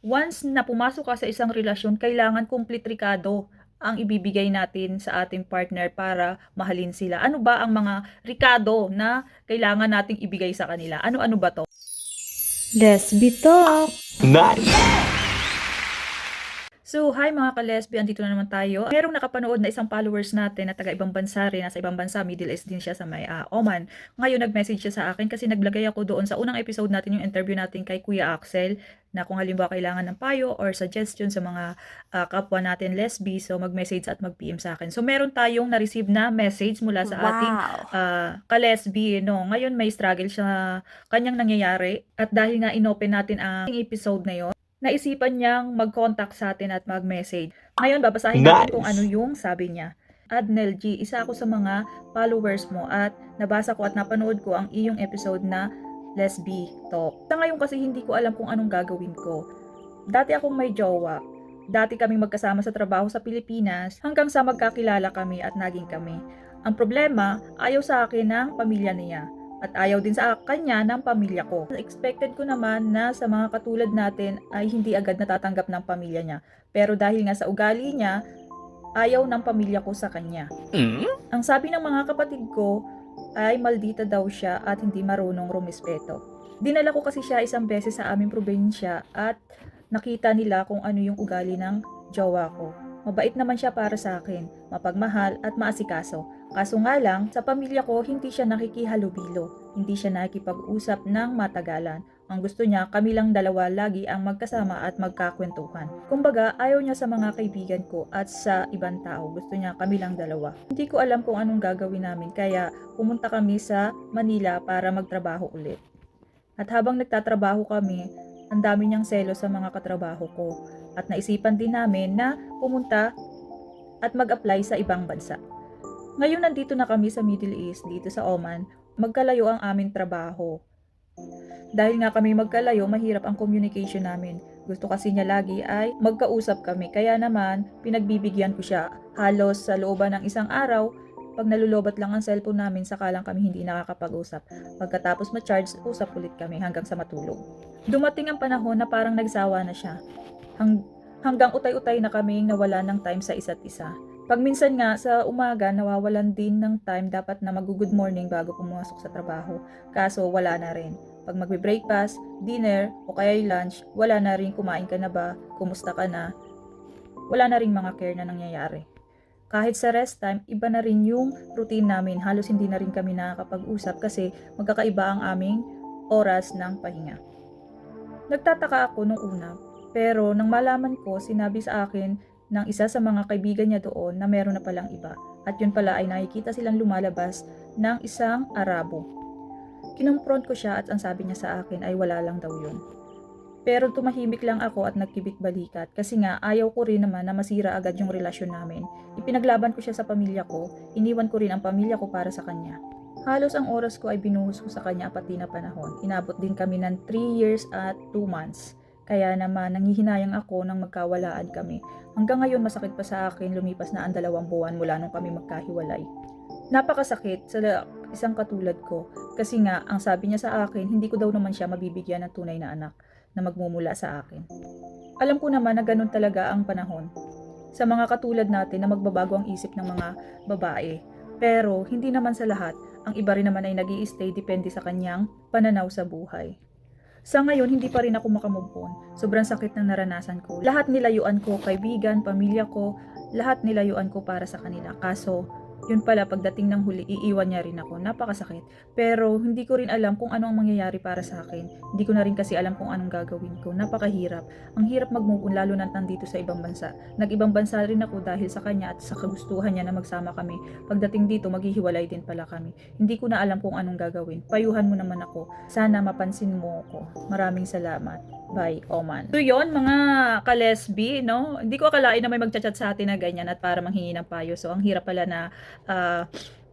once na pumasok ka sa isang relasyon, kailangan complete rikado ang ibibigay natin sa ating partner para mahalin sila. Ano ba ang mga rikado na kailangan nating ibigay sa kanila? Ano-ano ba to? Lesbi Talk! Nice! So, hi mga ka-lesbian, dito na naman tayo. Merong nakapanood na isang followers natin na taga ibang bansa rin, nasa ibang bansa, Middle East din siya sa may ah, Oman. Ngayon, nag-message siya sa akin kasi naglagay ako doon sa unang episode natin, yung interview natin kay Kuya Axel, na kung halimbawa kailangan ng payo or suggestion sa mga ah, kapwa natin lesbi, so mag-message at mag-PM sa akin. So, meron tayong na-receive na message mula sa ating ah, ka-lesbi, no? Ngayon may struggle siya kanyang nangyayari at dahil nga inopen natin ang episode na yon, naisipan niyang mag-contact sa atin at mag-message. Ngayon babasahin natin Nice. kung ano yung sabi niya. Adnel G, isa ako sa mga followers mo at nabasa ko at napanood ko ang iyong episode na Lesbi Talk. Sa ngayon kasi hindi ko alam kung anong gagawin ko. Dati akong may jowa. Dati kaming magkasama sa trabaho sa Pilipinas hanggang sa magkakilala kami at naging kami. Ang problema, ayaw sa akin ng pamilya niya at ayaw din sa kanya ng pamilya ko. Expected ko naman na sa mga katulad natin ay hindi agad natatanggap ng pamilya niya. Pero dahil nga sa ugali niya, ayaw ng pamilya ko sa kanya. Mm? Ang sabi ng mga kapatid ko ay maldita daw siya at hindi marunong rumispeto. Dinala ko kasi siya isang beses sa aming probinsya at nakita nila kung ano yung ugali ng jowa ko. Mabait naman siya para sa akin, mapagmahal at maasikaso. Kaso nga lang, sa pamilya ko hindi siya nakikihalubilo, hindi siya nakikipag-usap ng matagalan. Ang gusto niya, kami lang dalawa lagi ang magkasama at magkakwentuhan. Kumbaga, ayaw niya sa mga kaibigan ko at sa ibang tao. Gusto niya kami lang dalawa. Hindi ko alam kung anong gagawin namin kaya pumunta kami sa Manila para magtrabaho ulit. At habang nagtatrabaho kami, ang dami niyang selo sa mga katrabaho ko. At naisipan din namin na pumunta at mag-apply sa ibang bansa. Ngayon nandito na kami sa Middle East, dito sa Oman, magkalayo ang aming trabaho. Dahil nga kami magkalayo, mahirap ang communication namin. Gusto kasi niya lagi ay magkausap kami. Kaya naman, pinagbibigyan ko siya. Halos sa looban ng isang araw, pag nalulobat lang ang cellphone namin, saka lang kami hindi nakakapag-usap. Pagkatapos ma-charge, usap ulit kami hanggang sa matulog. Dumating ang panahon na parang nagsawa na siya. Hang, hanggang utay-utay na kami nawala ng time sa isa't isa. Pag minsan nga sa umaga nawawalan din ng time dapat na mag-good morning bago pumasok sa trabaho. Kaso wala na rin. Pag magbe-breakfast, dinner o kaya lunch, wala na rin kumain ka na ba, kumusta ka na. Wala na rin mga care na nangyayari. Kahit sa rest time, iba na rin yung routine namin. Halos hindi na rin kami nakakapag-usap kasi magkakaiba ang aming oras ng pahinga. Nagtataka ako nung una, pero nang malaman ko, sinabi sa akin ng isa sa mga kaibigan niya doon na meron na palang iba. At yun pala ay nakikita silang lumalabas ng isang Arabo. Kinumpront ko siya at ang sabi niya sa akin ay wala lang daw yun. Pero tumahimik lang ako at nagkibit balikat kasi nga ayaw ko rin naman na masira agad yung relasyon namin. Ipinaglaban ko siya sa pamilya ko, iniwan ko rin ang pamilya ko para sa kanya. Halos ang oras ko ay binuhos ko sa kanya pati na panahon. Inabot din kami ng 3 years at 2 months. Kaya naman nanghihinayang ako nang magkawalaan kami. Hanggang ngayon masakit pa sa akin lumipas na ang dalawang buwan mula nung kami magkahiwalay. Napakasakit sa isang katulad ko kasi nga ang sabi niya sa akin hindi ko daw naman siya mabibigyan ng tunay na anak na magmumula sa akin. Alam ko naman na ganun talaga ang panahon. Sa mga katulad natin na magbabago ang isip ng mga babae. Pero hindi naman sa lahat, ang iba rin naman ay nag stay depende sa kanyang pananaw sa buhay. Sa ngayon, hindi pa rin ako makamove. Sobrang sakit ng naranasan ko. Lahat nilayuan ko, kaibigan, pamilya ko, lahat nilayuan ko para sa kanila. Kaso, yun pala, pagdating ng huli, iiwan niya rin ako. Napakasakit. Pero, hindi ko rin alam kung ano ang mangyayari para sa akin. Hindi ko na rin kasi alam kung anong gagawin ko. Napakahirap. Ang hirap mag-move on, lalo na nandito sa ibang bansa. Nag-ibang bansa rin ako dahil sa kanya at sa kagustuhan niya na magsama kami. Pagdating dito, maghihiwalay din pala kami. Hindi ko na alam kung anong gagawin. Payuhan mo naman ako. Sana mapansin mo ako. Maraming salamat. Bye, Oman. So yon mga kalesbi, no? Hindi ko akalain na may magchat-chat sa atin na ganyan at para manghingi ng payo. So, ang hirap pala na ah,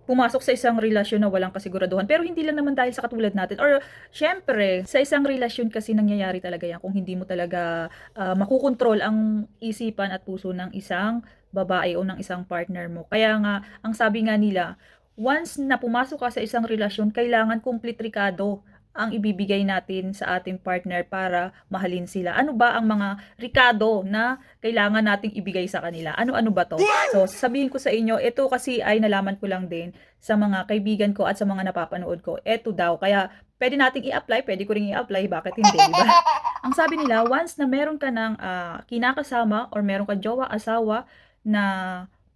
pumasok sa isang relasyon na walang kasiguraduhan. Pero hindi lang naman dahil sa katulad natin. Or, syempre, sa isang relasyon kasi nangyayari talaga yan kung hindi mo talaga ah, makukontrol ang isipan at puso ng isang babae o ng isang partner mo. Kaya nga, ang sabi nga nila, once na pumasok ka sa isang relasyon, kailangan complete rikado ang ibibigay natin sa ating partner para mahalin sila? Ano ba ang mga rikado na kailangan nating ibigay sa kanila? Ano-ano ba to? So, sabihin ko sa inyo, ito kasi ay nalaman ko lang din sa mga kaibigan ko at sa mga napapanood ko. Ito daw, kaya pwede nating i-apply, pwede ko ring i-apply, bakit hindi, di ba? Ang sabi nila, once na meron ka ng ah, kinakasama or meron ka jowa, asawa na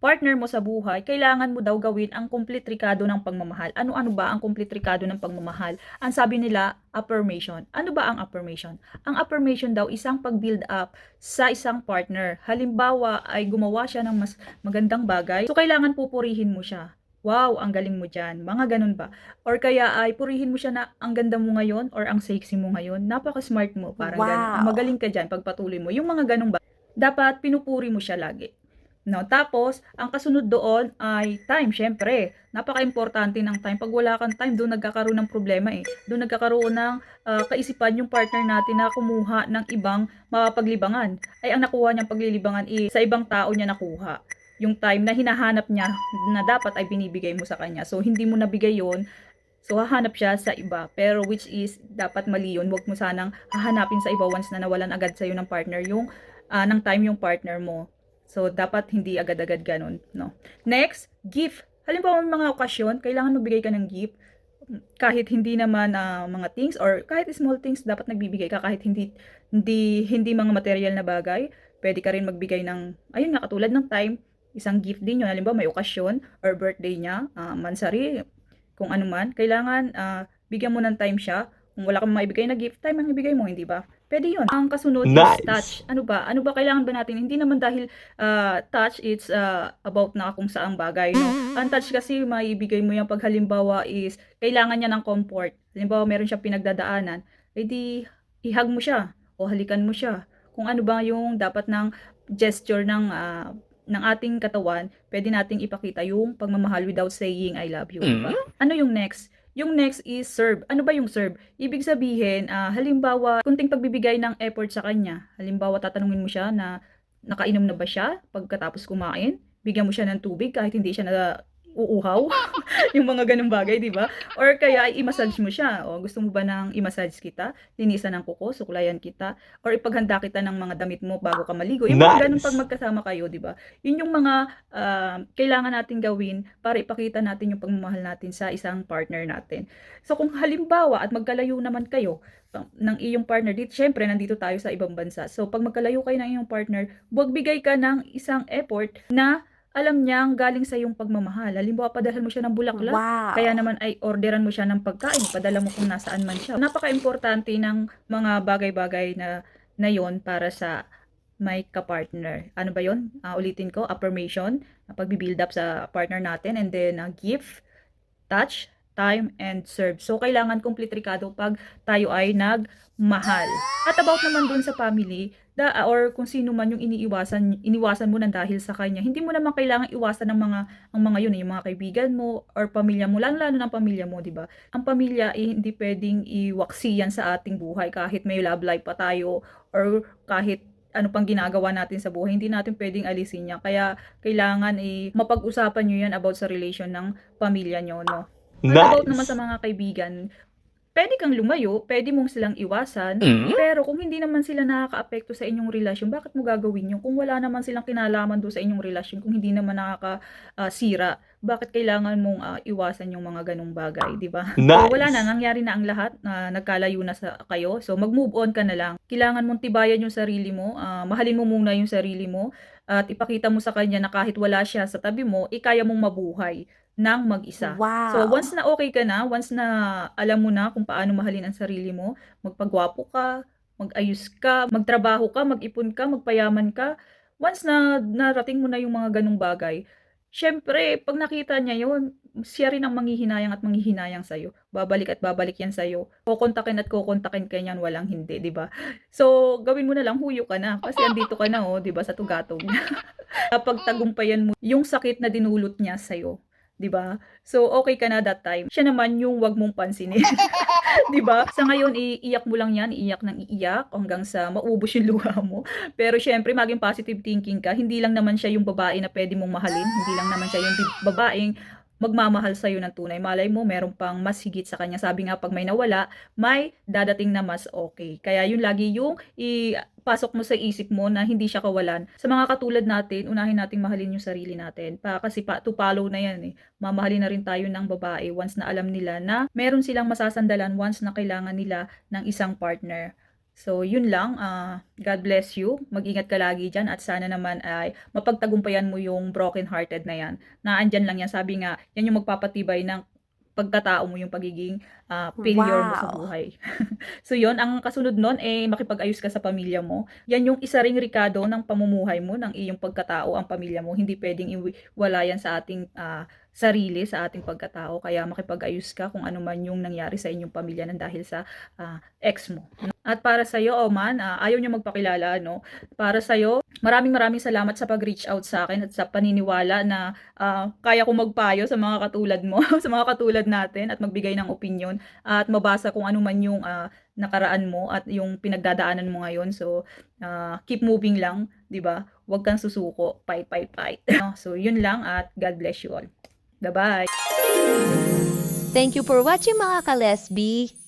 partner mo sa buhay, kailangan mo daw gawin ang complete rikado ng pagmamahal. Ano-ano ba ang complete rikado ng pagmamahal? Ang sabi nila, affirmation. Ano ba ang affirmation? Ang affirmation daw isang pag-build up sa isang partner. Halimbawa ay gumawa siya ng mas magandang bagay, so kailangan pupurihin mo siya. Wow, ang galing mo dyan. Mga ganun ba? Or kaya ay purihin mo siya na ang ganda mo ngayon or ang sexy mo ngayon. Napaka-smart mo. Parang Wow. ganun. Magaling ka dyan. Pagpatuloy mo. Yung mga ganun ba? Dapat pinupuri mo siya lagi. No, tapos, ang kasunod doon ay time, syempre. Napaka-importante ng time. Pag wala kang time, doon nagkakaroon ng problema eh. Doon nagkakaroon ng ah, kaisipan yung partner natin na kumuha ng ibang mapaglibangan. Ay, ang nakuha niyang paglilibangan eh, sa ibang tao niya nakuha. Yung time na hinahanap niya na dapat ay binibigay mo sa kanya. So, hindi mo nabigay yon So, hahanap siya sa iba. Pero which is, dapat mali yun. Huwag mo sanang hahanapin sa iba once na nawalan agad sa'yo ng partner yung, ah, ng time yung partner mo. So, dapat hindi agad-agad ganun, no? Next, gift. Halimbawa, may mga okasyon, kailangan magbigay ka ng gift. Kahit hindi naman ah, mga things or kahit small things, dapat nagbibigay ka kahit hindi hindi hindi mga material na bagay. Pwede ka rin magbigay ng, ayun nga, katulad ng time, isang gift din yun. Halimbawa, may okasyon or birthday niya, ah, mansari, kung ano man, kailangan ah, bigyan mo ng time siya. Kung wala kang maibigay na gift, time ang ibigay mo, hindi ba? Pwede yun. Ang kasunod Nice. is touch. Ano ba? Ano ba kailangan ba natin? Hindi naman dahil ah, touch, it's ah, about na kung saang bagay, no? Ang touch kasi, maibigay mo yan pag halimbawa is, kailangan niya ng comfort. Halimbawa, meron siya pinagdadaanan, edi, ihag mo siya, o halikan mo siya. Kung ano ba yung dapat ng gesture ng ah, ng ating katawan, pwede nating ipakita yung pagmamahal without saying I love you. ba? Ano yung next? Yung next is serve. Ano ba yung serve? Ibig sabihin, ah, halimbawa, kunting pagbibigay ng effort sa kanya. Halimbawa, tatanungin mo siya na nakainom na ba siya pagkatapos kumain? Bigyan mo siya ng tubig kahit hindi siya na uuhaw. yung mga ganung bagay, di ba? Or kaya i-massage mo siya. O gusto mo ba nang i-massage kita? Linisan ng kuko, suklayan kita. Or ipaghanda kita ng mga damit mo bago ka maligo. Yung mga Nice. ganun pag magkasama kayo, di ba? Yun yung mga ah, kailangan natin gawin para ipakita natin yung pagmamahal natin sa isang partner natin. So kung halimbawa at magkalayo naman kayo uh, ng iyong partner, dito, syempre nandito tayo sa ibang bansa. So pag magkalayo kayo ng iyong partner, huwag bigay ka ng isang effort na alam niyang galing sa iyong pagmamahal. Halimbawa, padalhan mo siya ng bulaklak. Wow. Kaya naman ay orderan mo siya ng pagkain, padala mo kung nasaan man siya. Napaka-importante ng mga bagay-bagay na na yon para sa may kapartner. Ano ba yon? Ah, ulitin ko, affirmation, pagbi-build up sa partner natin, and then ah, gift, touch, time, and serve. So, kailangan complete rikado pag tayo ay nagmahal. At about naman dun sa family, da, or kung sino man yung iniiwasan, iniwasan mo ng dahil sa kanya, hindi mo naman kailangan iwasan ng mga, ang mga yun, eh, yung mga kaibigan mo, or pamilya mo, lalo-lalo ng pamilya mo, di ba? Ang pamilya, eh, hindi pwedeng iwaksi yan sa ating buhay, kahit may love life pa tayo, or kahit ano pang ginagawa natin sa buhay, hindi natin pwedeng alisin yan. Kaya, kailangan eh, mapag-usapan nyo yan about sa relation ng pamilya nyo, no? Or about naman sa Nice. mga kaibigan, pwede kang lumayo, pwede mong silang iwasan, Mm. pero kung hindi naman sila nakaka-apekto sa inyong relasyon, bakit mo gagawin yun? Kung wala naman silang kinalaman doon sa inyong relasyon, kung hindi naman nakaka-sira, bakit kailangan mong ah, iwasan yung mga ganong bagay, di ba? So, Nice. wala na, nangyari na ang lahat, na nagkalayo na sa kayo. So, mag-move on ka na lang. Kailangan mong tibayan yung sarili mo, ah, mahalin mo muna yung sarili mo, at ipakita mo sa kanya na kahit wala siya sa tabi mo, ikaya mong mabuhay ng mag-isa. Wow. So, once na okay ka na, once na alam mo na kung paano mahalin ang sarili mo, magpagwapo ka, mag-ayos ka, magtrabaho ka, mag-ipon ka, magpayaman ka, once na narating mo na yung mga ganong bagay, syempre, pag nakita niya yon siya rin ang manghihinayang at manghihinayang sa'yo. Babalik at babalik yan sa'yo. Kukontakin at kukontakin ka niyan, walang hindi, di ba? So, gawin mo na lang, huyo ka na. Kasi andito ka na, oh, di ba, sa tugatog niya. Kapag tagumpayan mo yung sakit na dinulot niya sa'yo. 'di ba? So okay ka na that time. Siya naman yung wag mong pansinin. 'Di ba? Sa ngayon iiyak mo lang 'yan, iiyak ng iiyak hanggang sa maubos yung luha mo. Pero syempre maging positive thinking ka. Hindi lang naman siya yung babae na pwede mong mahalin, hindi lang naman siya yung babaeng magmamahal sa'yo ng tunay. Malay mo, meron pang mas higit sa kanya. Sabi nga, pag may nawala, may dadating na mas okay. Kaya yun lagi yung ipasok mo sa isip mo na hindi siya kawalan. Sa mga katulad natin, unahin nating mahalin yung sarili natin. Pa, kasi pa, to follow na yan eh. Mamahalin na rin tayo ng babae once na alam nila na meron silang masasandalan once na kailangan nila ng isang partner. So, yun lang. ah, God bless you. Mag-ingat ka lagi dyan at sana naman ay mapagtagumpayan mo yung broken-hearted na yan. Na andyan lang yan. Sabi nga, yan yung magpapatibay ng pagkatao mo, yung pagiging ah, failure mo sa Wow. buhay. so, yun. Ang kasunod nun, eh, makipag-ayos ka sa pamilya mo. Yan yung isa ring rikado ng pamumuhay mo, ng iyong pagkatao, ang pamilya mo. Hindi pwedeng iwala yan sa ating ah, sarili, sa ating pagkatao. Kaya makipag-ayos ka kung ano man yung nangyari sa inyong pamilya ng dahil sa ah, ex mo. At para sa iyo, Oman, ah, ayaw niya magpakilala, no? Para sa iyo, maraming maraming salamat sa pag-reach out sa akin at sa paniniwala na ah, kaya kong magpayo sa mga katulad mo, sa mga katulad natin at magbigay ng opinion at mabasa kung ano man yung ah, nakaraan mo at yung pinagdadaanan mo ngayon. So, ah, keep moving lang, 'di ba? Huwag kang susuko, fight, fight, fight. So, yun lang at God bless you all. Bye-bye. Thank you for watching mga ka-lesbi.